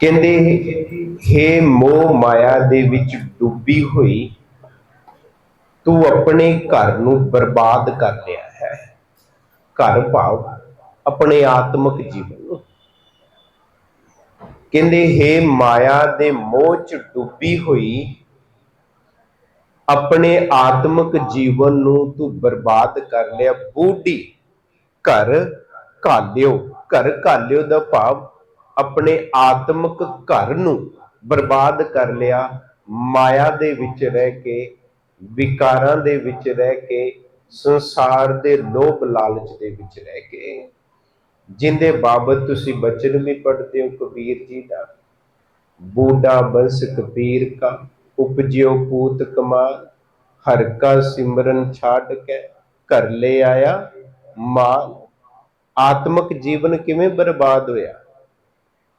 ਕਹਿੰਦੇ, ਹੇ ਮੋਹ ਮਾਇਆ ਦੇ ਵਿੱਚ ਡੁੱਬੀ ਹੋਈ, ਤੂੰ ਆਪਣੇ ਘਰ ਨੂੰ ਬਰਬਾਦ ਕਰ ਲਿਆ ਹੈ। ਘਰ ਭਾਵ ਆਪਣੇ ਆਤਮਿਕ ਜੀਵਨ ਨੂੰ। ਕਹਿੰਦੇ, ਹੇ ਮਾਇਆ ਦੇ ਮੋਹ ਚ ਡੁੱਬੀ ਹੋਈ, ਆਪਣੇ ਆਤਮਿਕ ਜੀਵਨ ਨੂੰ ਤੂੰ ਬਰਬਾਦ ਕਰ ਲਿਆ। ਬੂਢੀ ਘਰ ਘਾਲਿਓ ਘਰ ਘਾਲਿਓ ਦਾ ਭਾਵ ਆਪਣੇ ਆਤਮਿਕ ਘਰ ਨੂੰ ਬਰਬਾਦ ਕਰ ਲਿਆ, ਮਾਇਆ ਦੇ ਵਿੱਚ ਰਹਿ ਕੇ, ਵਿਕਾਰਾਂ ਦੇ ਵਿੱਚ ਰਹਿ ਕੇ, ਸੰਸਾਰ ਦੇ ਲੋਭ ਲਾਲਚ ਦੇ ਵਿੱਚ ਰਹਿ ਕੇ। ਜਿੰਦੇ ਬਾਬਤ ਤੁਸੀਂ ਬਚਨ ਵੀ ਪੜ੍ਹਦੇ ਹੋ ਕਬੀਰ ਜੀ ਦਾ। ਬੂਢਾ ਬੰਸ ਕਬੀਰ ਕਾ, ਉਪਜਿਓ ਪੂਤ ਕਮਾਲ, ਹਰ ਕਾ ਸਿਮਰਨ ਛਾੜ ਕੇ, ਘਰ ਲੈ ਆਇਆ ਮਾਲ। ਆਤਮਿਕ ਜੀਵਨ ਕਿਵੇਂ ਬਰਬਾਦ ਹੋਇਆ?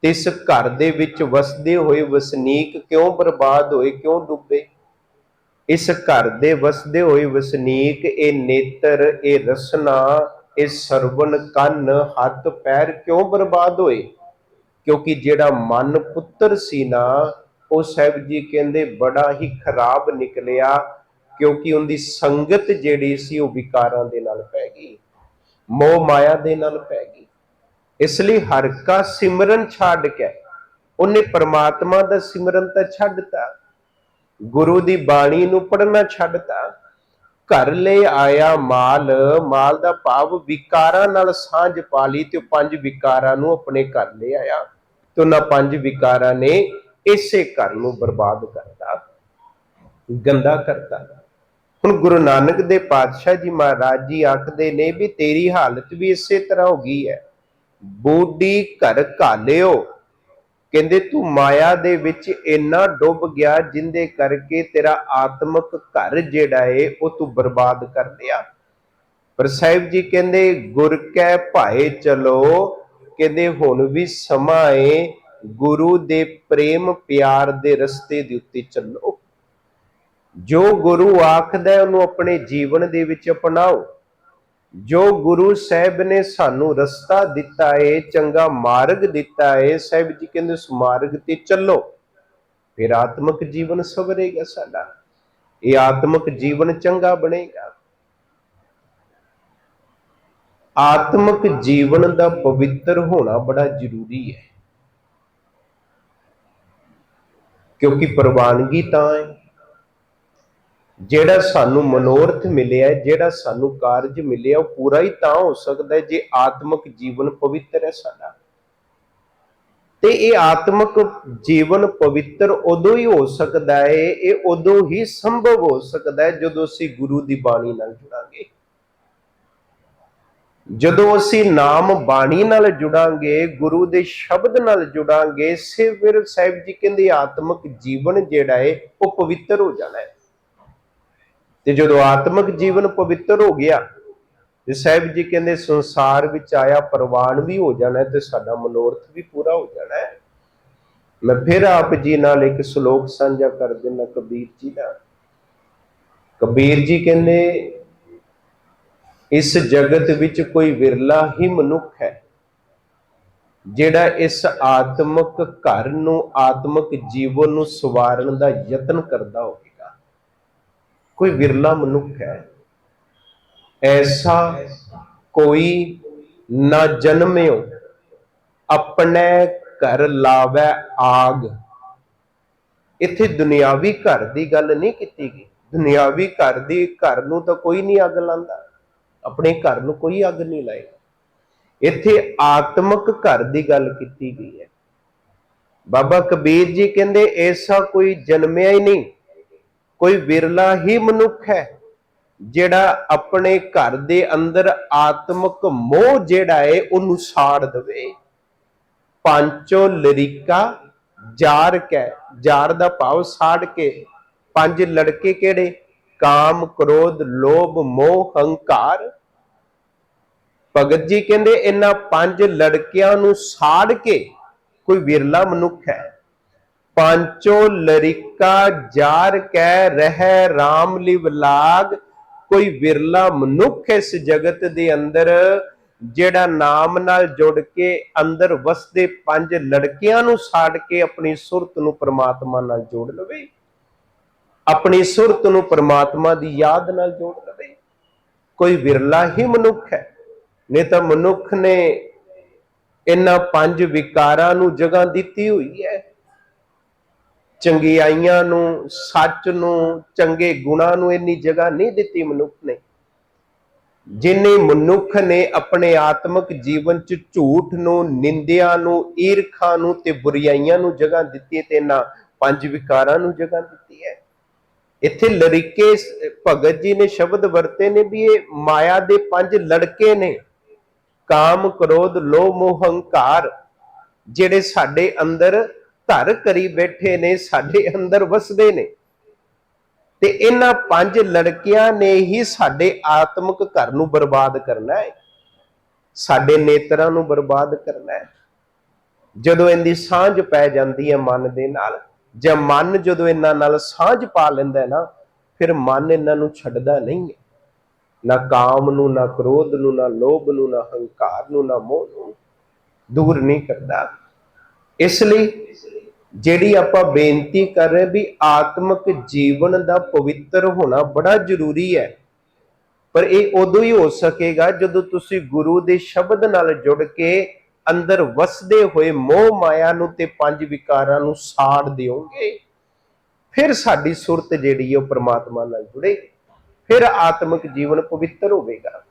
ਇਸ ਘਰ ਦੇ ਵਿੱਚ ਵਸਦੇ ਹੋਏ ਵਸਨੀਕ ਕਿਉਂ ਬਰਬਾਦ ਹੋਏ, ਕਿਉਂ ਡੁੱਬੇ? ਇਸ ਘਰ ਦੇ ਵਸਦੇ ਹੋਏ ਵਸਨੀਕ, ਇਹ ਨੇਤਰ, ਇਹ ਰਸਨਾ, ਇਹ ਸਰਵਨ ਕੰਨ, ਹੱਥ ਪੈਰ ਕਿਉਂ ਬਰਬਾਦ ਹੋਏ? ਕਿਉਂਕਿ ਜਿਹੜਾ ਮਨ ਪੁੱਤਰ ਸੀ ਨਾ, ਉਹ ਸਾਹਿਬ ਜੀ ਕਹਿੰਦੇ ਬੜਾ ਹੀ ਖਰਾਬ ਨਿਕਲਿਆ, ਕਿਉਂਕਿ ਉਹਦੀ ਸੰਗਤ ਜਿਹੜੀ ਸੀ ਉਹ ਵਿਕਾਰਾਂ ਦੇ ਨਾਲ ਪੈ ਗਈ, ਮੋਹ ਮਾਇਆ ਦੇ ਨਾਲ ਪੈ ਗਈ। ਇਸ ਲਈ ਹਰ ਕਾ ਸਿਮਰਨ ਛੱਡ ਕੇ ਉਹਨੇ ਪਰਮਾਤਮਾ ਦਾ ਸਿਮਰਨ ਤਾਂ ਛੱਡਤਾ ਗੁਰੂ ਦੀ ਬਾਣੀ ਨੂੰ ਪੜਨਾ ਛੱਡਤਾ ਘਰ ਲੈ ਆਇਆ ਮਾਲ ਮਾਲ ਦਾ ਭਾਵ ਵਿਕਾਰਾਂ ਨਾਲ ਸਾਂਝ ਪਾ ਲਈ ਤੇ ਉਹ ਪੰਜ ਵਿਕਾਰਾਂ ਨੂੰ ਆਪਣੇ ਘਰ ਲੈ ਆਇਆ ਤੇ ਉਹਨਾਂ ਪੰਜ ਵਿਕਾਰਾਂ ਨੇ ਇਸੇ ਘਰ ਨੂੰ ਬਰਬਾਦ ਕਰਤਾ, ਗੰਦਾ ਕਰਤਾ। ਹੁਣ ਗੁਰੂ ਨਾਨਕ ਦੇ ਪਾਤਸ਼ਾਹ ਜੀ ਮਹਾਰਾਜ ਜੀ ਆਖਦੇ ਨੇ ਵੀ ਤੇਰੀ ਹਾਲਤ ਵੀ ਇਸੇ ਤਰ੍ਹਾਂ ਹੋ ਗਈ ਹੈ। ਬੂਢੀ ਘਰ ਘਾਲਿਓ। ਕਹਿੰਦੇ, ਤੂੰ ਮਾਇਆ ਦੇ ਵਿੱਚ ਇੰਨਾ ਡੁੱਬ ਗਿਆ ਜਿੰਦੇ ਕਰਕੇ ਤੇਰਾ ਆਤਮਿਕ ਘਰ ਜਿਹੜਾ ਏ, ਉਹ ਤੂੰ ਬਰਬਾਦ ਕਰ ਲਿਆ ਪਰ ਸਾਹਿਬ ਜੀ ਕਹਿੰਦੇ, ਗੁਰ ਕੈ ਭਾਏ ਚਲੋ। ਕਹਿੰਦੇ, ਹੁਣ ਵੀ ਸਮਾਂ ਏ, ਗੁਰੂ ਦੇ ਪ੍ਰੇਮ ਪਿਆਰ ਦੇ ਰਸਤੇ ਦੇ ਉੱਤੇ ਚੱਲੋ। ਜੋ ਗੁਰੂ ਆਖਦਾ ਉਹਨੂੰ ਆਪਣੇ ਜੀਵਨ ਦੇ ਵਿੱਚ ਅਪਣਾਓ। ਜੋ ਗੁਰੂ ਸਾਹਿਬ ਨੇ ਸਾਨੂੰ ਰਸਤਾ ਦਿੱਤਾ ਏ, ਚੰਗਾ ਮਾਰਗ ਦਿੱਤਾ ਏ, ਸਾਹਿਬ ਜੀ ਕਹਿੰਦੇ ਉਸ ਮਾਰਗ ਤੇ ਚੱਲੋ। ਫਿਰ ਆਤਮਿਕ ਜੀਵਨ ਸਵਰੇਗਾ ਸਾਡਾ। ਇਹ ਆਤਮਿਕ ਜੀਵਨ ਚੰਗਾ ਬਣੇਗਾ। ਆਤਮਿਕ ਜੀਵਨ ਦਾ ਪਵਿੱਤਰ ਹੋਣਾ ਬੜਾ ਜ਼ਰੂਰੀ ਹੈ। ਕਿਉਂਕਿ ਪ੍ਰਵਾਨਗੀ ਤਾਂ ਹੈ। ਜਿਹੜਾ ਸਾਨੂੰ ਮਨੋਰਥ ਮਿਲਿਆ, ਜਿਹੜਾ ਸਾਨੂੰ ਕਾਰਜ ਮਿਲਿਆ, ਉਹ ਪੂਰਾ ਹੀ ਤਾਂ ਹੋ ਸਕਦਾ ਹੈ ਜੇ ਆਤਮਿਕ ਜੀਵਨ ਪਵਿੱਤਰ ਹੈ ਸਾਡਾ। ਤੇ ਇਹ ਆਤਮਿਕ ਜੀਵਨ ਪਵਿੱਤਰ ਉਦੋਂ ਹੀ ਹੋ ਸਕਦਾ ਹੈ, ਇਹ ਉਦੋਂ ਹੀ ਸੰਭਵ ਹੋ ਸਕਦਾ ਹੈ ਜਦੋਂ ਅਸੀਂ ਗੁਰੂ ਦੀ ਬਾਣੀ ਨਾਲ ਜੁੜਾਂਗੇ। ਜਦੋਂ ਅਸੀਂ ਨਾਮ ਬਾਣੀ ਨਾਲ ਜੁੜਾਂਗੇ, ਗੁਰੂ ਦੇ ਸ਼ਬਦ ਨਾਲ ਜੁੜਾਂਗੇ ਸੇ ਫਿਰ ਸਾਹਿਬ ਜੀ ਕਹਿੰਦੇ ਆਤਮਿਕ ਜੀਵਨ ਜਿਹੜਾ ਹੈ, ਉਹ ਪਵਿੱਤਰ ਹੋ ਜਾਣਾ ਹੈ। ਤੇ ਜਦੋਂ ਆਤਮਿਕ ਜੀਵਨ ਪਵਿੱਤਰ ਹੋ ਗਿਆ, ਤੇ ਸਾਹਿਬ ਜੀ ਕਹਿੰਦੇ ਸੰਸਾਰ ਵਿੱਚ ਆਇਆ ਪ੍ਰਵਾਨ ਵੀ ਹੋ ਜਾਣਾ ਤੇ ਸਾਡਾ ਮਨੋਰਥ ਵੀ ਪੂਰਾ ਹੋ ਜਾਣਾ ਹੈ। ਮੈਂ ਫਿਰ ਆਪ ਜੀ ਨਾਲ ਇੱਕ ਸ਼ਲੋਕ ਸਾਂਝਾ ਕਰ ਦਿੰਦਾ, ਕਬੀਰ ਜੀ ਦਾ ਕਬੀਰ ਜੀ ਕਹਿੰਦੇ, ਇਸ ਜਗਤ ਵਿੱਚ ਕੋਈ ਵਿਰਲਾ ਹੀ ਮਨੁੱਖ ਹੈ, ਜਿਹੜਾ ਇਸ ਆਤਮਿਕ ਘਰ ਨੂੰ, ਆਤਮਿਕ ਜੀਵਨ ਨੂੰ ਸਵਾਰਨ ਦਾ ਯਤਨ ਕਰਦਾ ਹੋਵੇ। ਕੋਈ ਵਿਰਲਾ ਮਨੁੱਖ ਹੈ। ਐਸਾ ਕੋਈ ਨਾ ਜਨਮਿਓ, ਆਪਣੇ ਘਰ ਲਾਵੇ ਆਗ। ਇੱਥੇ ਦੁਨਿਆਵੀ ਘਰ ਦੀ ਗੱਲ ਨਹੀਂ ਕੀਤੀ ਗਈ। ਦੁਨਿਆਵੀ ਘਰ ਦੀ, ਘਰ ਨੂੰ ਤਾਂ ਕੋਈ ਨਹੀਂ ਅੱਗ ਲਾਉਂਦਾ। ਆਪਣੇ ਘਰ ਨੂੰ ਕੋਈ ਅੱਗ ਨਹੀਂ ਲਾਏਗਾ ਇੱਥੇ ਆਤਮਿਕ ਘਰ ਦੀ ਗੱਲ ਕੀਤੀ ਗਈ ਹੈ। ਬਾਬਾ ਕਬੀਰ ਜੀ ਕਹਿੰਦੇ, ਐਸਾ ਕੋਈ ਜਨਮਿਆ ਹੀ ਨਹੀਂ। ਕੋਈ ਵਿਰਲਾ ਹੀ ਮਨੁੱਖ ਹੈ, ਜਿਹੜਾ ਆਪਣੇ ਘਰ ਦੇ ਅੰਦਰ ਆਤਮਿਕ ਮੋਹ ਜਿਹੜਾ ਹੈ ਉਹਨੂੰ ਸਾੜ ਦਵੇ। ਪੰਚੋ ਲਰਿਕਾ ਜਾਰ ਕੈ, ਜਾਰ ਦਾ ਭਾਵ ਸਾੜ ਕੇ, ਪੰਜ ਲੜਕੇ ਕਿਹੜੇ? ਕਾਮ, ਕ੍ਰੋਧ, ਲੋਭ, ਮੋਹ, ਹੰਕਾਰ। ਭਗਤ ਜੀ ਕਹਿੰਦੇ, ਇਹਨਾਂ ਪੰਜ ਲੜਕਿਆਂ ਨੂੰ ਸਾੜ ਕੇ ਕੋਈ ਵਿਰਲਾ ਮਨੁੱਖ ਹੈ। ਪਾਂਚੋ ਲਰਿਕਾ ਜਾਰ ਕੈ ਰਹਿ RAM ਲਿਵ ਲਾਗ ਕੋਈ ਵਿਰਲਾ ਮਨੁੱਖ ਇਸ ਜਗਤ ਦੇ ਅੰਦਰ ਜਿਹੜਾ ਨਾਮ ਨਾਲ ਜੁੜ ਕੇ ਅੰਦਰ ਵਸਦੇ ਪੰਜ ਲੜਕਿਆਂ ਨੂੰ ਛਾੜ ਕੇ ਆਪਣੀ ਸੁਰਤ ਨੂੰ ਪ੍ਰਮਾਤਮਾ ਨਾਲ ਜੋੜ ਲਵੇ ਆਪਣੀ ਸੁਰਤ ਨੂੰ ਪ੍ਰਮਾਤਮਾ ਦੀ ਯਾਦ ਨਾਲ ਜੋੜ ਲਵੇ ਕੋਈ ਵਿਰਲਾ ਹੀ ਮਨੁੱਖ ਹੈ ਨਹੀਂ ਤਾਂ ਮਨੁੱਖ ਨੇ ਇਹਨਾਂ ਪੰਜ ਵਿਕਾਰਾਂ ਨੂੰ ਜਗ੍ਹਾ ਦਿੱਤੀ ਹੋਈ ਹੈ ਚੰਗਿਆਈਆਂ ਨੂੰ, ਸੱਚ ਨੂੰ, ਚੰਗੇ ਗੁਣਾਂ ਨੂੰ ਇੰਨੀ ਜਗ੍ਹਾ ਨਹੀਂ ਦਿੱਤੀ ਮਨੁੱਖ ਨੇ। ਜਿਨੇ ਮਨੁੱਖ ਨੇ ਆਪਣੇ ਆਤਮਿਕ ਜੀਵਨ ਚ ਝੂਠ ਨੂੰ, ਨਿੰਦਿਆ ਨੂੰ, ਈਰਖਾ ਨੂੰ ਤੇ ਬੁਰੀਆਈਆਂ ਨੂੰ ਜਗ੍ਹਾ ਦਿੱਤੀ ਤੇ ਇਹਨਾਂ ਪੰਜ ਵਿਕਾਰਾਂ ਨੂੰ ਜਗ੍ਹਾ ਦਿੱਤੀ ਹੈ। ਇੱਥੇ ਲਰਿਕੇ ਭਗਤ ਜੀ ਨੇ ਸ਼ਬਦ ਵਰਤੇ ਨੇ ਵੀ ਇਹ ਮਾਇਆ ਦੇ ਪੰਜ ਲੜਕੇ ਨੇ। ਕਾਮ, ਕ੍ਰੋਧ, ਲੋਭ, ਮੋਹ, ਹੰਕਾਰ, ਜਿਹੜੇ ਸਾਡੇ ਅੰਦਰ ਘਰ ਕਰੀ ਬੈਠੇ ਨੇ, ਸਾਡੇ ਅੰਦਰ ਵਸਦੇ ਨੇ। ਤੇ ਇਹਨਾਂ ਪੰਜ ਲੜਕੀਆਂ ਨੇ ਹੀ ਸਾਡੇ ਆਤਮਿਕ ਘਰ ਨੂੰ ਬਰਬਾਦ ਕਰਨਾ ਹੈ। ਸਾਡੇ ਨੇਤਰਾਂ ਨੂੰ ਬਰਬਾਦ ਕਰਨਾ ਹੈ। ਜਦੋਂ ਇਹਦੀ ਸਾਂਝ ਪੈ ਜਾਂਦੀ ਹੈ ਮਨ ਦੇ ਨਾਲ, ਜਾਂ ਮਨ ਜਦੋਂ ਇਹਨਾਂ ਨਾਲ ਸਾਂਝ ਪਾ ਲੈਂਦਾ ਨਾ, ਫਿਰ ਮਨ ਇਹਨਾਂ ਨੂੰ ਛੱਡਦਾ ਨਹੀਂ ਹੈ। ਨਾ ਕਾਮ ਨੂੰ, ਨਾ ਕ੍ਰੋਧ ਨੂੰ, ਨਾ ਲੋਭ ਨੂੰ, ਨਾ ਹੰਕਾਰ ਨੂੰ, ਨਾ ਮੋਹ ਨੂੰ ਦੂਰ ਨਹੀਂ ਕਰਦਾ। ਇਸ ਲਈ ਜਿਹੜੀ ਆਪਾਂ ਬੇਨਤੀ ਕਰ ਰਹੇ ਵੀ ਆਤਮਿਕ ਜੀਵਨ ਦਾ ਪਵਿੱਤਰ ਹੋਣਾ ਬੜਾ ਜ਼ਰੂਰੀ ਹੈ। ਪਰ ਇਹ ਉਦੋਂ ਹੀ ਹੋ ਸਕੇਗਾ ਜਦੋਂ ਤੁਸੀਂ ਗੁਰੂ ਦੇ ਸ਼ਬਦ ਨਾਲ ਜੁੜ ਕੇ ਅੰਦਰ ਵਸਦੇ ਹੋਏ ਮੋਹ ਮਾਇਆ ਨੂੰ ਤੇ ਪੰਜ ਵਿਕਾਰਾਂ ਨੂੰ ਸਾੜ ਦਿਓਗੇ। ਫਿਰ ਸਾਡੀ ਸੁਰਤ ਜਿਹੜੀ ਹੈ ਉਹ ਪ੍ਰਮਾਤਮਾ ਨਾਲ ਜੁੜੇ। ਫਿਰ ਆਤਮਿਕ ਜੀਵਨ ਪਵਿੱਤਰ ਹੋਵੇਗਾ।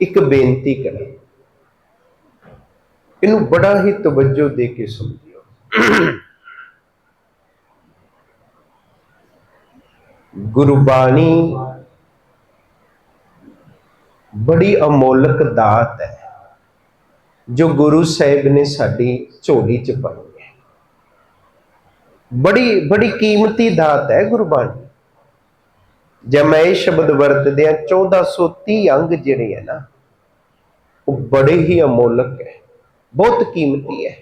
ਇੱਕ ਬੇਨਤੀ ਕਰਾਂ। ਇਹਨੂੰ ਬੜਾ ਹੀ ਤਵੱਜੋ ਦੇ ਕੇ ਸਮਝਿਓ ਗੁਰਬਾਣੀ ਬੜੀ ਅਮੋਲਕ ਦਾਤ ਹੈ, ਜੋ ਗੁਰੂ ਸਾਹਿਬ ਨੇ ਸਾਡੀ ਝੋਲੀ ਚ ਪਾਈ ਹੈ। ਬੜੀ ਬੜੀ ਕੀਮਤੀ ਦਾਤ ਹੈ ਗੁਰਬਾਣੀ ਜੇ ਮੈਂ ਇਹ ਸ਼ਬਦ ਵਰਤਦੇ ਆ 1430 ਅੰਗ ਜਿਹੜੇ ਹੈ ਨਾ, ਉਹ ਬੜੇ ਹੀ ਅਮੋਲਕ ਹੈ। ਬਹੁਤ ਕੀਮਤੀ ਹੈ।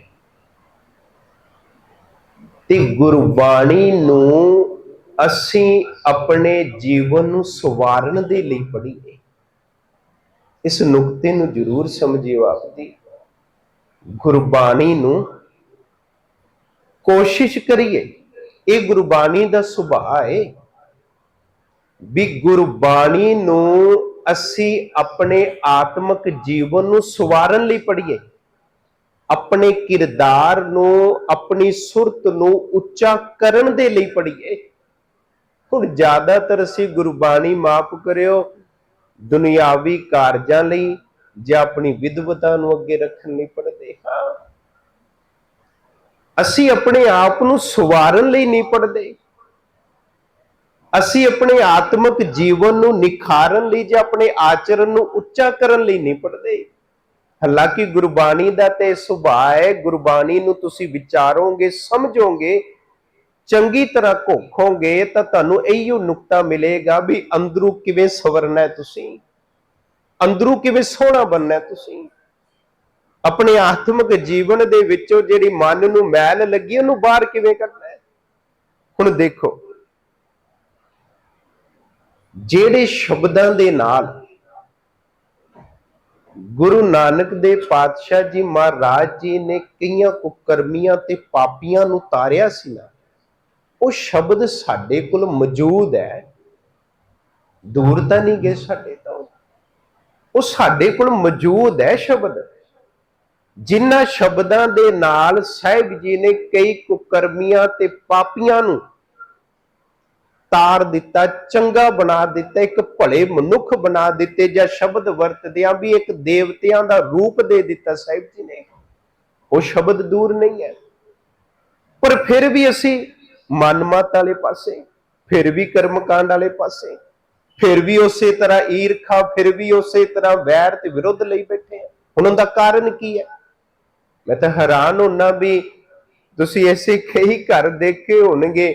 ਤੇ ਗੁਰਬਾਣੀ ਨੂੰ ਅਸੀਂ ਆਪਣੇ ਜੀਵਨ ਨੂੰ ਸਵਾਰਨ ਦੇ ਲਈ ਪੜ੍ਹੀਏ ਇਸ ਨੁਕਤੇ ਨੂੰ ਜ਼ਰੂਰ ਸਮਝਿਓ ਆਪਦੀ ਗੁਰਬਾਣੀ ਨੂੰ ਕੋਸ਼ਿਸ਼ ਕਰੀਏ। ਇਹ ਗੁਰਬਾਣੀ ਦਾ ਸੁਭਾਅ ਹੈ। ਵੀ ਗੁਰਬਾਣੀ ਨੂੰ ਅਸੀਂ ਆਪਣੇ ਆਤਮਿਕ ਜੀਵਨ ਨੂੰ ਸਵਾਰਨ ਲਈ ਪੜ੍ਹੀਏ। ਆਪਣੇ ਕਿਰਦਾਰ ਨੂੰ, ਆਪਣੀ ਸੁਰਤ ਨੂੰ ਉੱਚਾ ਕਰਨ ਦੇ ਲਈ ਪੜ੍ਹੀਏ। ਹੁਣ ਜ਼ਿਆਦਾਤਰ ਅਸੀਂ ਗੁਰਬਾਣੀ ਮਾਫ ਕਰਿਓ, ਦੁਨਿਆਵੀ ਕਾਰਜਾਂ ਲਈ ਜਾਂ ਆਪਣੀ ਵਿਦਵਤਾ ਨੂੰ ਅੱਗੇ ਰੱਖਣ ਲਈ ਪੜ੍ਹਦੇ ਹਾਂ। ਅਸੀਂ ਆਪਣੇ ਆਪ ਨੂੰ ਸਵਾਰਨ ਲਈ ਨਹੀਂ ਪੜ੍ਹਦੇ। ਅਸੀਂ ਆਪਣੇ ਆਤਮਿਕ ਜੀਵਨ ਨੂੰ ਨਿਖਾਰਨ ਲਈ ਜਾਂ ਆਪਣੇ ਆਚਰਣ ਨੂੰ ਉੱਚਾ ਕਰਨ ਲਈ ਨਹੀਂ ਪੜ੍ਹਦੇ। ਹਾਲਾਂਕਿ ਗੁਰਬਾਣੀ ਦਾ ਤੇ ਸੁਭਾਅ ਹੈ, ਗੁਰਬਾਣੀ ਨੂੰ ਤੁਸੀਂ ਵਿਚਾਰੋਗੇ, ਸਮਝੋਗੇ, ਚੰਗੀ ਤਰ੍ਹਾਂ ਘੋਖੋਗੇ, ਤਾਂ ਤੁਹਾਨੂੰ ਇਹੋ ਨੁਕਤਾ ਮਿਲੇਗਾ ਵੀ ਅੰਦਰੂ ਕਿਵੇਂ ਸਵਰਨਾ ਤੁਸੀਂ? ਅੰਦਰੂ ਕਿਵੇਂ ਸੋਹਣਾ ਬਣਨਾ ਤੁਸੀਂ? ਆਪਣੇ ਆਤਮਿਕ ਜੀਵਨ ਦੇ ਵਿੱਚੋਂ ਜਿਹੜੀ ਮਨ ਨੂੰ ਮੈਲ ਲੱਗੀ, ਉਹਨੂੰ ਬਾਹਰ ਕਿਵੇਂ ਕੱਢਣਾ ਹੁਣ ਦੇਖੋ, ਜਿਹੜੇ ਸ਼ਬਦਾਂ ਦੇ ਨਾਲ ਗੁਰੂ ਨਾਨਕ ਦੇ ਪਾਤਸ਼ਾਹ ਜੀ ਮਹਾਰਾਜ ਜੀ ਨੇ ਕਈਆਂ ਕੁਕਰਮੀਆਂ ਤੇ ਪਾਪੀਆਂ ਨੂੰ ਤਾਰਿਆ ਸੀ ਨਾ, ਉਹ ਸ਼ਬਦ ਸਾਡੇ ਕੋਲ ਮੌਜੂਦ ਹੈ। ਦੂਰ ਤਾਂ ਨਹੀਂ ਗਏ ਸਾਡੇ ਤੋਂ। ਉਹ ਸਾਡੇ ਕੋਲ ਮੌਜੂਦ ਹੈ ਸ਼ਬਦ। ਜਿਨ੍ਹਾਂ ਸ਼ਬਦਾਂ ਦੇ ਨਾਲ ਸਾਹਿਬ ਜੀ ਨੇ ਕਈ ਕੁਕਰਮੀਆਂ ਤੇ ਪਾਪੀਆਂ ਨੂੰ ਤਾਰ ਦਿੱਤਾ, ਚੰਗਾ ਬਣਾ ਦਿੱਤਾ, ਇੱਕ ਭਲੇ ਮਨੁੱਖ ਬਣਾ ਦਿੱਤੇ ਜਾਂ ਸ਼ਬਦ ਵਰਤਦਿਆਂ ਵੀ ਇੱਕ ਦੇਵਤਿਆਂ ਦਾ ਰੂਪ ਦੇ ਦਿੱਤਾ ਸਾਹਿਬ ਜੀ ਨੇ। ਉਹ ਸ਼ਬਦ ਦੂਰ ਨਹੀਂ ਹੈ। ਪਰ ਫਿਰ ਵੀ ਅਸੀਂ ਮਨਮਤ ਵਾਲੇ ਪਾਸੇ, ਫਿਰ ਵੀ ਕਰਮਕਾਂਡ ਵਾਲੇ ਪਾਸੇ, ਫਿਰ ਵੀ ਉਸੇ ਤਰ੍ਹਾਂ ਈਰਖਾ, ਫਿਰ ਵੀ ਉਸੇ ਤਰ੍ਹਾਂ ਵੈਰ ਤੇ ਵਿਰੁੱਧ ਲਈ ਬੈਠੇ ਆ ਹੁਣ ਉਹਦਾ ਕਾਰਨ ਕੀ ਹੈ? ਮੈਂ ਤਾਂ ਹੈਰਾਨ ਹੁੰਨਾ ਵੀ ਤੁਸੀਂ ਐਸੇ ਕਈ ਘਰ ਦੇਖੇ ਹੋਣਗੇ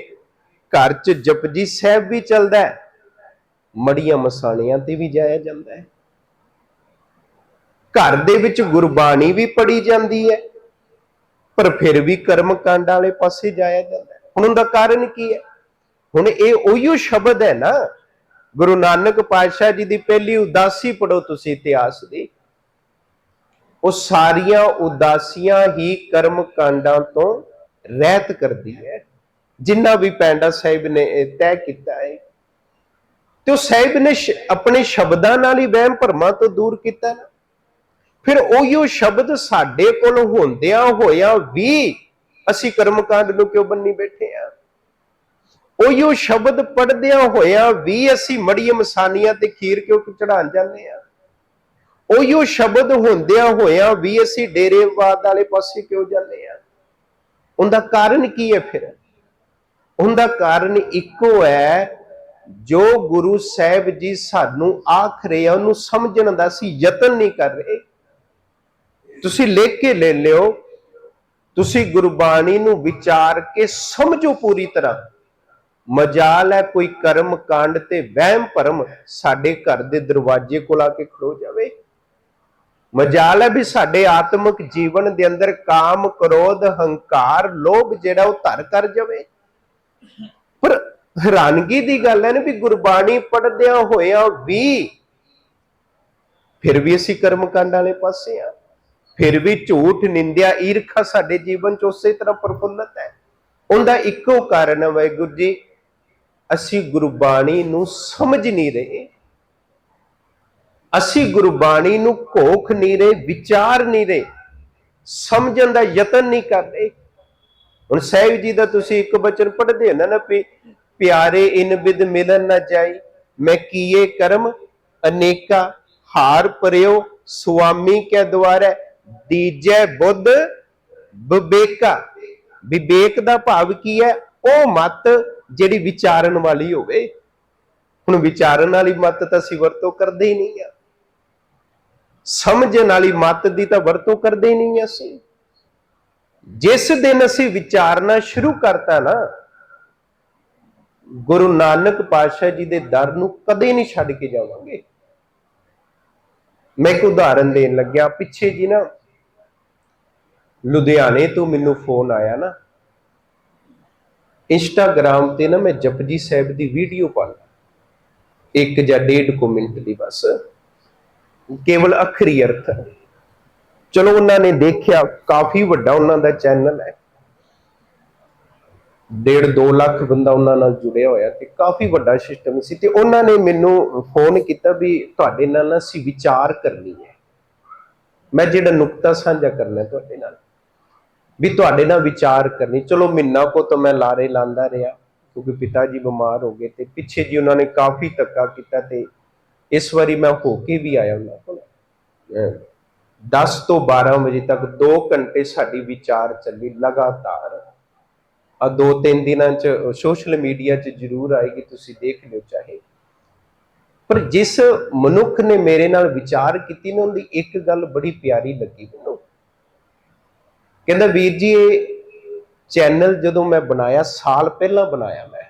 ਘਰ 'ਚ ਜਪਜੀ ਸਾਹਿਬ ਵੀ ਚੱਲਦਾ ਹੈ, ਮੜੀਆਂ ਮਸਾਣੀਆਂ ਤੇ ਵੀ ਜਾਇਆ ਜਾਂਦਾ ਹੈ। ਘਰ ਦੇ ਵਿੱਚ ਗੁਰਬਾਣੀ ਵੀ ਪੜੀ ਜਾਂਦੀ ਹੈ, ਪਰ ਫਿਰ ਵੀ ਕਰਮ ਕਾਂਡ ਵਾਲੇ ਪਾਸੇ ਜਾਇਆ ਜਾਂਦਾ ਹੈ। ਹੁਣ ਉਹਦਾ ਕਾਰਨ ਕੀ ਹੈ? ਹੁਣ ਇਹ ਉਹੀਓ ਸ਼ਬਦ ਹੈ ਨਾ, ਗੁਰੂ ਨਾਨਕ ਪਾਤਸ਼ਾਹ ਜੀ ਦੀ ਪਹਿਲੀ ਉਦਾਸੀ ਪੜੋ ਤੁਸੀਂ ਇਤਿਹਾਸ ਦੀ। ਉਹ ਸਾਰੀਆਂ ਉਦਾਸੀਆਂ ਹੀ ਕਰਮ ਕਾਂਡਾਂ ਤੋਂ ਰਹਿਤ ਕਰਦੀ ਹੈ। ਜਿੰਨਾ ਵੀ ਪੈਂਡਾ ਸਾਹਿਬ ਨੇ ਤੈਅ ਕੀਤਾ ਹੈ, ਤੇ ਉਹ ਸਾਹਿਬ ਨੇ ਆਪਣੇ ਸ਼ਬਦਾਂ ਨਾਲ ਹੀ ਵਹਿਮ ਭਰਮਾਂ ਤੋਂ ਦੂਰ ਕੀਤਾ ਨਾ। ਫਿਰ ਉਹੀਓ ਸ਼ਬਦ ਸਾਡੇ ਕੋਲ ਹੁੰਦਿਆਂ ਹੋਇਆ ਵੀ ਅਸੀਂ ਕਰਮਕਾਂਡ ਨੂੰ ਕਿਉਂ ਬੰਨੀ ਬੈਠੇ ਆ? ਉਹੀਓ ਸ਼ਬਦ ਪੜਦਿਆਂ ਹੋਇਆਂ ਵੀ ਅਸੀਂ ਮੜੀਏ ਮਸਾਨੀਆਂ ਤੇ ਖੀਰ ਕਿਉਂ ਚੜਾਉਣ ਜਾਂਦੇ ਆ? ਉਹੀਓ ਸ਼ਬਦ ਹੁੰਦਿਆਂ ਹੋਇਆਂ ਵੀ ਅਸੀਂ ਡੇਰੇਵਾਦ ਵਾਲੇ ਪਾਸੇ ਕਿਉਂ ਜਾਂਦੇ ਆ? ਉਹਦਾ ਕਾਰਨ ਕੀ ਹੈ ਫਿਰ? ਉਹਦਾ ਕਾਰਨ ਇੱਕੋ ਹੈ, ਜੋ ਗੁਰੂ ਸਾਹਿਬ ਜੀ ਸਾਨੂੰ ਆਖ ਰਹੇ ਆ, ਉਹਨੂੰ ਸਮਝਣ ਦਾ ਅਸੀਂ ਯਤਨ ਨਹੀਂ ਕਰ ਰਹੇ। ਤੁਸੀਂ ਲਿਖ ਕੇ ਲੈ ਲਿਓ, ਤੁਸੀਂ ਗੁਰਬਾਣੀ ਨੂੰ ਵਿਚਾਰ ਕੇ ਸਮਝੋ ਪੂਰੀ ਤਰ੍ਹਾਂ। ਮਜਾਲ ਹੈ ਕੋਈ ਕਰਮ ਕਾਂਡ ਤੇ ਵਹਿਮ ਭਰਮ ਸਾਡੇ ਘਰ ਦੇ ਦਰਵਾਜ਼ੇ ਕੋਲ ਆ ਕੇ ਖੜੋ ਜਾਵੇ। ਮਜਾਲ ਹੈ ਵੀ ਸਾਡੇ ਆਤਮਿਕ ਜੀਵਨ ਦੇ ਅੰਦਰ ਕਾਮ, ਕ੍ਰੋਧ, ਹੰਕਾਰ, ਲੋਭ ਜਿਹੜਾ ਉਹ ਧਰ ਕਰ ਜਾਵੇ। ਪਰ ਹੈਰਾਨਗੀ ਦੀ ਗੱਲ ਹੈ ਨਾ ਵੀ ਗੁਰਬਾਣੀ ਪੜਦਿਆਂ ਹੋਇਆਂ ਵੀ ਫਿਰ ਵੀ ਅਸੀਂ ਕਰਮ ਕਾਂਡ ਵਾਲੇ ਪਾਸੇ ਆ। ਫਿਰ ਵੀ ਝੂਠ, ਨਿੰਦਿਆ, ਈਰਖਾ ਸਾਡੇ ਜੀਵਨ ਚ ਉਸੇ ਤਰ੍ਹਾਂ ਪ੍ਰਫੁੱਲਤ ਹੈ। ਉਹਦਾ ਇੱਕੋ ਕਾਰਨ ਹੈ ਵਾਹਿਗੁਰੂ ਜੀ, ਅਸੀਂ ਗੁਰਬਾਣੀ ਨੂੰ ਸਮਝ ਨਹੀਂ ਰਹੇ। ਅਸੀਂ ਗੁਰਬਾਣੀ ਨੂੰ ਘੋਖ ਨਹੀਂ ਰਹੇ, ਵਿਚਾਰ ਨਹੀਂ ਰਹੇ। ਸਮਝਣ ਦਾ ਯਤਨ ਨਹੀਂ ਕਰ ਰਹੇ। ਹੁਣ ਸਾਹਿਬ ਜੀ ਦਾ ਤੁਸੀਂ ਇੱਕ ਬਚਨ ਪੜ੍ਹਦੇ ਹੋ ਨਾ ਨਾ ਪਿਆਰੇ ਇਨ ਬਿਦ ਮਿਲਨ ਨਾ ਜਾਈ, ਮੈਂ ਕੀਏ ਕਰਮ, ਅਨੇਕਾ ਹਾਰ ਪਰਿਓ, ਸੁਆਮੀ ਕੇ ਦੁਆਰੇ, ਦੀਜੈ ਬੁੱਧ ਵਿਵੇਕਾ। ਵਿਵੇਕ ਦਾ ਭਾਵ ਕੀ ਹੈ? ਉਹ ਮਤ ਜਿਹੜੀ ਵਿਚਾਰਨ ਵਾਲੀ ਹੋਵੇ। ਹੁਣ ਵਿਚਾਰਨ ਵਾਲੀ ਮਤ ਤਾਂ ਅਸੀਂ ਵਰਤੋਂ ਕਰਦੇ ਹੀ ਨਹੀਂ ਆ। ਸਮਝਣ ਵਾਲੀ ਮਤ ਦੀ ਤਾਂ ਵਰਤੋਂ ਕਰਦੇ ਹੀ ਨਹੀਂ ਅਸੀਂ। ਜਿਸ ਦਿਨ ਅਸੀਂ ਵਿਚਾਰਨਾ ਸ਼ੁਰੂ ਕਰਤਾ ਨਾ, ਗੁਰੂ ਨਾਨਕ ਪਾਤਸ਼ਾਹ ਜੀ ਦੇ ਦਰ ਨੂੰ ਕਦੇ ਨਹੀਂ ਛੱਡ ਕੇ ਜਾਵਾਂਗੇ। ਮੈਂ ਇੱਕ ਉਦਾਹਰਨ ਦੇਣ ਲੱਗਿਆ, ਪਿੱਛੇ ਜੀ ਨਾ ਲੁਧਿਆਣੇ ਤੋਂ ਮੈਨੂੰ ਫੋਨ ਆਇਆ ਨਾ। ਇੰਸਟਾਗ੍ਰਾਮ ਤੇ ਨਾ ਮੈਂ ਜਪਜੀ ਸਾਹਿਬ ਦੀ ਵੀਡੀਓ ਪਾ ਇੱਕ ਜਾਂ ਡੇਢ ਕੁ ਮਿੰਟ ਦੀ ਬਸ। ਕੇਵਲ ਅਖਰੀ ਅਰਥ ਚਲੋ ਉਹਨਾਂ ਨੇ ਦੇਖਿਆ, ਕਾਫੀ ਵੱਡਾ ਉਹਨਾਂ ਦਾ ਚੈਨਲ ਹੈ। ਡੇਢ 2 ਲੱਖ ਬੰਦਾ ਉਹਨਾਂ ਨਾਲ ਜੁੜਿਆ ਹੋਇਆ ਤੇ ਕਾਫੀ ਵੱਡਾ ਸਿਸਟਮ ਸੀ ਤੇ ਉਹਨਾਂ ਨੇ ਮੈਨੂੰ ਫੋਨ ਕੀਤਾ ਵੀ ਤੁਹਾਡੇ ਨਾਲ ਅਸੀਂ ਵਿਚਾਰ ਕਰਨੀ ਹੈ। ਮੈਂ ਜਿਹੜਾ ਨੁਕਤਾ ਸਾਂਝਾ ਕਰਨਾ ਤੁਹਾਡੇ ਨਾਲ, ਵੀ ਤੁਹਾਡੇ ਨਾਲ ਵਿਚਾਰ ਕਰਨੀ। ਚਲੋ ਮਹੀਨਾ ਕੋ ਤਾਂ ਮੈਂ ਲਾਰੇ ਲਾਂਦਾ ਰਿਹਾ, ਕਿਉਂਕਿ ਪਿਤਾ ਜੀ ਬਿਮਾਰ ਹੋ ਗਏ ਤੇ ਪਿੱਛੇ ਜੀ ਉਹਨਾਂ ਨੇ ਕਾਫੀ ਧੱਕਾ ਕੀਤਾ ਤੇ ਇਸ ਵਾਰੀ ਮੈਂ ਹੋ ਕੇ ਵੀ ਆਇਆ ਉਹਨਾਂ ਕੋਲ। 10 ਤੋਂ 12 ਵਜੇ ਤੱਕ 2 ਘੰਟੇ ਸਾਡੀ ਵਿਚਾਰ ਚੱਲੀ ਲਗਾਤਾਰ। ਆ ਦੋ ਤਿੰਨ ਦਿਨਾਂ ਚ ਸੋਸ਼ਲ ਮੀਡੀਆ 'ਚ ਜ਼ਰੂਰ ਆਏਗੀ, ਤੁਸੀਂ ਦੇਖ ਲਿਓ ਚਾਹੇ। ਪਰ ਜਿਸ ਮਨੁੱਖ ਨੇ ਮੇਰੇ ਨਾਲ ਵਿਚਾਰ ਕੀਤੀ ਨਾ, ਉਹਦੀ ਇੱਕ ਗੱਲ ਬੜੀ ਪਿਆਰੀ ਲੱਗੀ ਮੈਨੂੰ। ਕਹਿੰਦਾ, ਵੀਰ ਜੀ, ਇਹ ਚੈਨਲ ਜਦੋਂ ਮੈਂ ਬਣਾਇਆ, ਸਾਲ ਪਹਿਲਾਂ ਬਣਾਇਆ ਮੈਂ।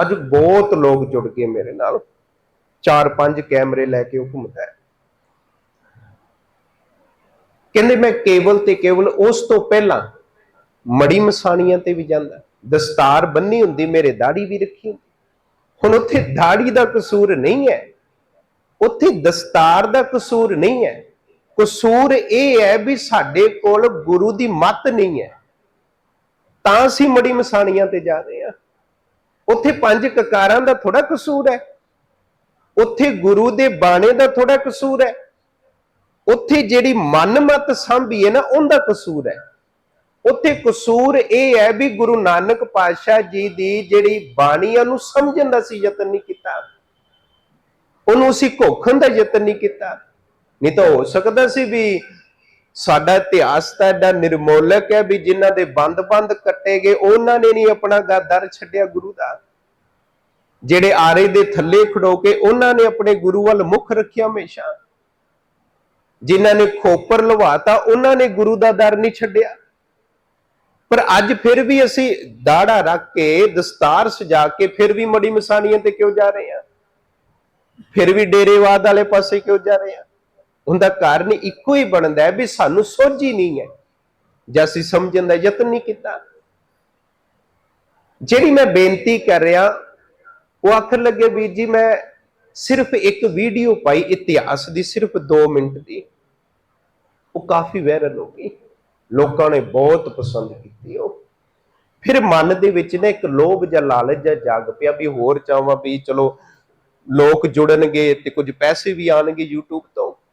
ਅੱਜ ਬਹੁਤ ਲੋਕ ਜੁੜ ਗਏ ਮੇਰੇ ਨਾਲ। ਚਾਰ ਪੰਜ ਕੈਮਰੇ ਲੈ ਕੇ ਉਹ ਘੁੰਮਦਾ ਹੈ। ਕਹਿੰਦੇ ਮੈਂ ਕੇਵਲ ਤੇ ਕੇਵਲ ਉਸ ਤੋਂ ਪਹਿਲਾਂ ਮੜੀ ਮਸਾਣੀਆਂ ਤੇ ਵੀ ਜਾਂਦਾ। ਦਸਤਾਰ ਬੰਨੀ ਹੁੰਦੀ, ਮੇਰੇ ਦਾੜੀ ਵੀ ਰੱਖੀ ਹੁਣ ਉੱਥੇ ਦਾੜੀ ਦਾ ਕਸੂਰ ਨਹੀਂ ਹੈ। ਉੱਥੇ ਦਸਤਾਰ ਦਾ ਕਸੂਰ ਨਹੀਂ ਹੈ। ਕਸੂਰ ਇਹ ਹੈ ਵੀ ਸਾਡੇ ਕੋਲ ਗੁਰੂ ਦੀ ਮੱਤ ਨਹੀਂ ਹੈ। ਤਾਂ ਅਸੀਂ ਮੜੀ ਮਸਾਣੀਆਂ ਤੇ ਜਾ ਰਹੇ ਹਾਂ। ਉੱਥੇ ਪੰਜ ਕਕਾਰਾਂ ਦਾ ਥੋੜਾ ਕਸੂਰ ਹੈ। ਉੱਥੇ ਗੁਰੂ ਦੇ ਬਾਣੇ ਦਾ ਥੋੜਾ ਕਸੂਰ ਹੈ। ਉੱਥੇ ਜਿਹੜੀ ਮਨਮਤ ਸੰਭੀ ਹੈ ਨਾ, ਉਹਦਾ ਕਸੂਰ ਹੈ। ਉੱਥੇ ਕਸੂਰ ਇਹ ਹੈ ਵੀ ਗੁਰੂ ਨਾਨਕ ਪਾਤਸ਼ਾਹ ਜੀ ਦੀ ਜਿਹੜੀ ਬਾਣੀ ਆ ਉਹਨੂੰ ਸਮਝਣ ਦਾ ਸੀ ਯਤਨ ਨਹੀਂ ਕੀਤਾ। ਉਹਨੂੰ ਅਸੀਂ ਘੋਖਣ ਦਾ ਯਤਨ ਨਹੀਂ ਕੀਤਾ। ਨਹੀਂ ਤਾਂ ਹੋ ਸਕਦਾ ਸੀ ਵੀ ਸਾਡਾ ਇਤਿਹਾਸ ਤਾਂ ਐਡਾ ਨਿਰਮੋਲਕ ਹੈ ਵੀ ਜਿਨ੍ਹਾਂ ਦੇ ਬੰਦ-ਬੰਦ ਕੱਟੇ ਗਏ, ਉਹਨਾਂ ਨੇ ਨਹੀਂ ਆਪਣਾ ਦਰ ਛੱਡਿਆ ਗੁਰੂ ਦਾ। ਜਿਹੜੇ ਆਰੇ ਦੇ ਥੱਲੇ ਖੜੋ ਕੇ ਉਹਨਾਂ ਨੇ ਆਪਣੇ ਗੁਰੂ ਵੱਲ ਮੁਖ ਰੱਖਿਆ ਹਮੇਸ਼ਾ। ਜਿਨ੍ਹਾਂ ਨੇ ਖੋਪਰ ਲਵਾਤਾ, ਉਹਨਾਂ ਨੇ ਗੁਰੂ ਦਾ ਦਰ ਨਹੀਂ ਛੱਡਿਆ। ਪਰ ਅੱਜ ਫਿਰ ਵੀ ਅਸੀਂ ਦਾੜਾ ਰੱਖ ਕੇ, ਦਸਤਾਰ ਸਜਾ ਕੇ ਫਿਰ ਵੀ ਮੜੀ ਮਸਾਨੀਆਂ ਤੇ ਕਿਉਂ ਜਾ ਰਹੇ ਹਾਂ? ਫਿਰ ਵੀ ਡੇਰੇਵਾਦ ਵਾਲੇ ਪਾਸੇ ਕਿਉਂ ਜਾ ਰਹੇ ਹਾਂ? ਉਹਦਾ ਕਾਰਨ ਇੱਕੋ ਹੀ ਬਣਦਾ ਹੈ ਵੀ ਸਾਨੂੰ ਸੋਝ ਹੀ ਨਹੀਂ ਹੈ, ਜਾਂ ਅਸੀਂ ਸਮਝਣ ਦਾ ਯਤਨ ਨਹੀਂ ਕੀਤਾ। ਜਿਹੜੀ ਮੈਂ ਬੇਨਤੀ ਕਰ ਰਿਹਾ, ਉਹ ਆਖਣ ਲੱਗੇ, ਵੀਰ ਜੀ, ਮੈਂ ਸਿਰਫ ਇੱਕ ਵੀਡੀਓ ਪਾਈ ਇਤਿਹਾਸ ਦੀ, ਸਿਰਫ 2 ਮਿੰਟ ਦੀ। ਉਹ ਕਾਫੀ ਵਾਇਰਲ ਹੋ ਗਈ। ਲੋਕਾਂ ਨੇ ਬਹੁਤ ਪਸੰਦ ਕੀਤੀ ਉਹ। ਫਿਰ ਮਨ ਦੇ ਵਿੱਚ ਨਾ ਇੱਕ ਲੋਭ ਜਾਂ ਲਾਲਚ ਜਾਂ ਜਾਗ ਪਿਆ ਵੀ ਹੋਰ ਚਾਹਾਂ ਵੀ ਚਲੋ ਲੋਕ ਜੁੜਨਗੇ ਤੇ ਕੁਝ ਪੈਸੇ ਵੀ ਆਣਗੇ YouTube ਤੋਂ।